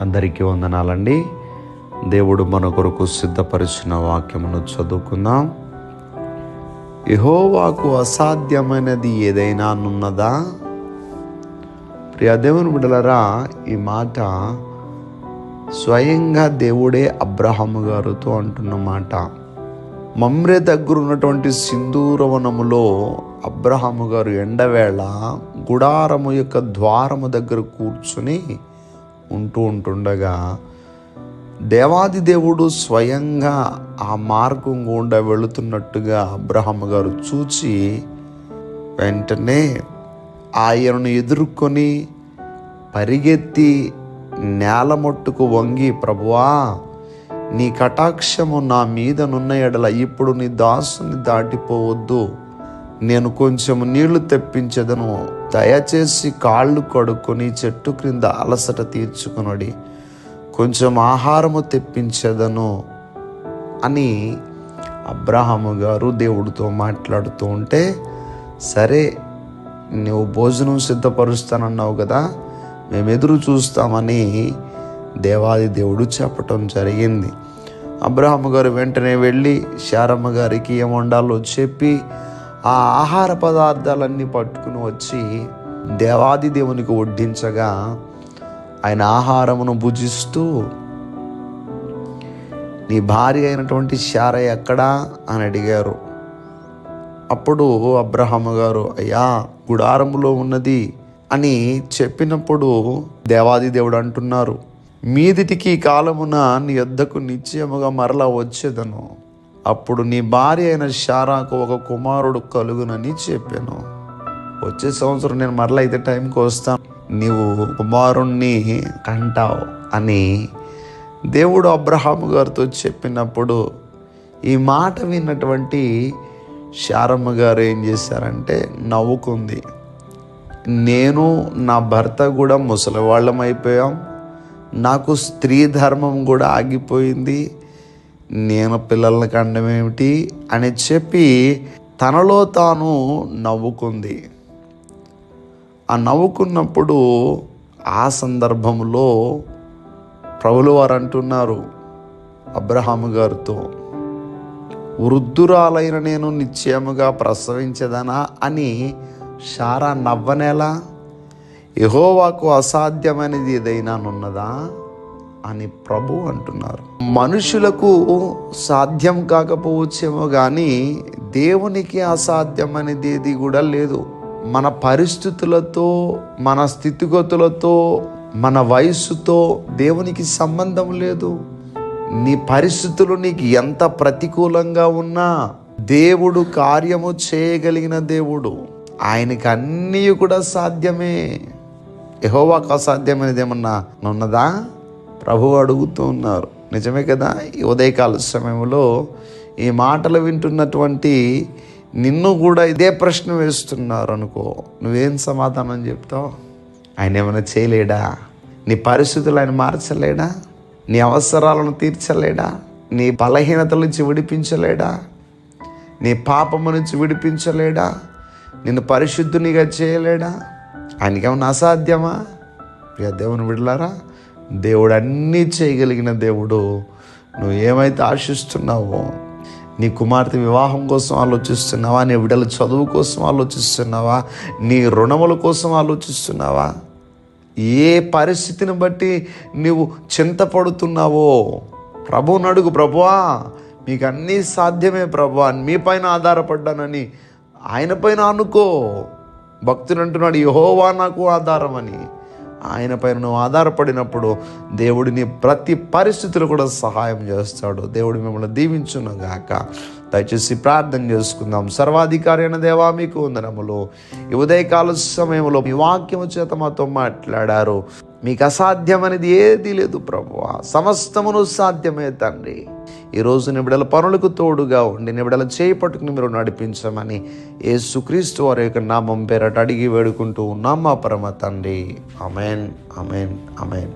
అందరికీ వందనాలండి. దేవుడు మన కొరకు సిద్ధపరిచిన వాక్యమును చదువుకుందాం. యహోవాకు అసాధ్యమైనది ఏదైనా ఉన్నదా ప్రియ దేవుని బిడలరా ఈ మాట స్వయంగా దేవుడే అబ్రహము గారితో అంటున్న మాట. మమ్రే దగ్గర ఉన్నటువంటి సింధూరవనములో అబ్రహాము గారు ఎండవేళ గుడారము యొక్క ద్వారము దగ్గర కూర్చుని ఉంటూ ఉంటుండగా దేవాది దేవుడు స్వయంగా ఆ మార్గం గుండా వెళుతున్నట్టుగా అబ్రహం గారు చూచి వెంటనే ఆయనను ఎదుర్కొని పరిగెత్తి నేల మొట్టుకు వంగి ప్రభువా నీ కటాక్షము నా మీదనున్న ఎడల ఇప్పుడు నీ దాసుని దాటిపోవద్దు. నేను కొంచెం నీళ్ళు తెప్పించదను. దయచేసి కాళ్ళు కడుక్కొని చెట్టు క్రింద అలసట తీర్చుకునడి. కొంచెం ఆహారము తెప్పించదను అని అబ్రహాము గారు దేవుడితో మాట్లాడుతూ ఉంటే సరే నువ్వు భోజనం సిద్ధపరుస్తానన్నావు కదా మేము ఎదురు చూస్తామని దేవాది దేవుడు చెప్పటం జరిగింది. అబ్రహాము గారు వెంటనే వెళ్ళి శారమ్మ గారికి ఏం వండాలో చెప్పి ఆ ఆహార పదార్థాలన్నీ పట్టుకుని వచ్చి దేవాది దేవునికి వడ్డించగా ఆయన ఆహారమును భుజిస్తూ నీ భార్య అయినటువంటి శార ఎక్కడా? అని అడిగారు. అప్పుడు అబ్రహాము గారు అయ్యా గుడారములో ఉన్నది అని చెప్పినప్పుడు దేవాది దేవుడు అంటున్నారు మీదిటికి కాలమున నీ యొద్దకు నిశ్చయముగా మరలా వచ్చేదను. అప్పుడు నీ భార్య అయిన శారాకు ఒక కుమారుడు కలుగునని చెప్పాను. వచ్చే సంవత్సరం నేను మరలా అయితే టైంకి వస్తాను. నీవు కుమారుణ్ణి కంటావు అని దేవుడు అబ్రహాము గారితో చెప్పినప్పుడు ఈ మాట విన్నటువంటి శారమ్మ గారు ఏం చేశారంటే నవ్వుకుంది. నేను నా భర్త కూడా ముసలివాళ్ళం అయిపోయాం. నాకు స్త్రీ ధర్మం కూడా ఆగిపోయింది. నేను పిల్లల్ని కండం ఏమిటి అని చెప్పి తనలో తాను నవ్వుకుంది. ఆ నవ్వుకున్నప్పుడు ఆ సందర్భంలో ప్రభులు వారు అంటున్నారు అబ్రహాము గారితో వృద్ధురాలైన నేను నిశ్చయముగా ప్రసవించదనా? అని షారా నవ్వనేలా యహోవాకు అసాధ్యమైనది ఏదైనా ఉన్నదా అని ప్రభు అంటున్నారు. మనుషులకు సాధ్యం కాకపోవచ్చేమో కానీ దేవునికి అసాధ్యమైనది ఏది కూడా లేదు. మన పరిస్థితులతో మన స్థితిగతులతో మన వయస్సుతో దేవునికి సంబంధం లేదు. నీ పరిస్థితులు నీకు ఎంత ప్రతికూలంగా ఉన్నా దేవుడు కార్యము చేయగలిగిన దేవుడు. ఆయనకి అన్నీ కూడా సాధ్యమే. యహోవాకు అసాధ్యమైనది ఏమన్నా ఉన్నదా? ప్రభువు అడుగుతూ ఉన్నారు. నిజమే కదా? ఈ ఉదయకాల సమయంలో ఈ మాటలు వింటున్నటువంటి నిన్ను కూడా ఇదే ప్రశ్న వేస్తున్నారు అనుకో నువ్వేం సమాధానం చెప్తావు? ఆయన ఏమైనా చేయలేడా? నీ పరిస్థితులు ఆయన మార్చలేడా? నీ అవసరాలను తీర్చలేడా? నీ బలహీనతల నుంచి విడిపించలేడా? నీ పాపము నుంచి విడిపించలేడా? నిన్ను పరిశుద్ధునిగా చేయలేడా? ఆయనకేమన్నా అసాధ్యమా? దేవుని విడలారా దేవుడు అన్నీ చేయగలిగిన దేవుడు. నువ్వు ఏమైతే ఆశిస్తున్నావో నీ కుమార్తె వివాహం కోసం ఆలోచిస్తున్నావా నీ బిడ్డల చదువు కోసం ఆలోచిస్తున్నావా నీ రుణముల కోసం ఆలోచిస్తున్నావా? ఏ పరిస్థితిని బట్టి నువ్వు చింతపడుతున్నావో? ప్రభువుని అడుగు ప్రభువా మీకు అన్నీ సాధ్యమే ప్రభువా మీ పైన ఆధారపడ్డానని ఆయన పైన అనుకో భక్తులు అంటున్నాడు యహోవా నాకు ఆధారం అని ఆయన పైన నువ్వు ఆధారపడినప్పుడు దేవుడిని ప్రతి పరిస్థితులు కూడా సహాయం చేస్తాడు. దేవుడు మిమ్మల్ని దీవించును గాక. దయచేసి ప్రార్థన చేసుకుందాం. సర్వాధికారి అయిన దేవా మీకు వందనములు. ఉదయకాల సమయంలో మీ వాక్యము చేత మాతో మాట్లాడారు. మీకు అసాధ్యమనేది ఏదీ లేదు ప్రభు సమస్తమును సాధ్యమే తండ్రి. ఈరోజు నిబిడల పనులకు తోడుగా ఉండి నిబిడల చేయి పట్టుకుని మీరు నడిపించమని యేసుక్రీస్తు వారి యొక్క నామం పేరట అడిగి వేడుకుంటూ ఉన్నాం మా పరమ తండ్రి. Amen amen amen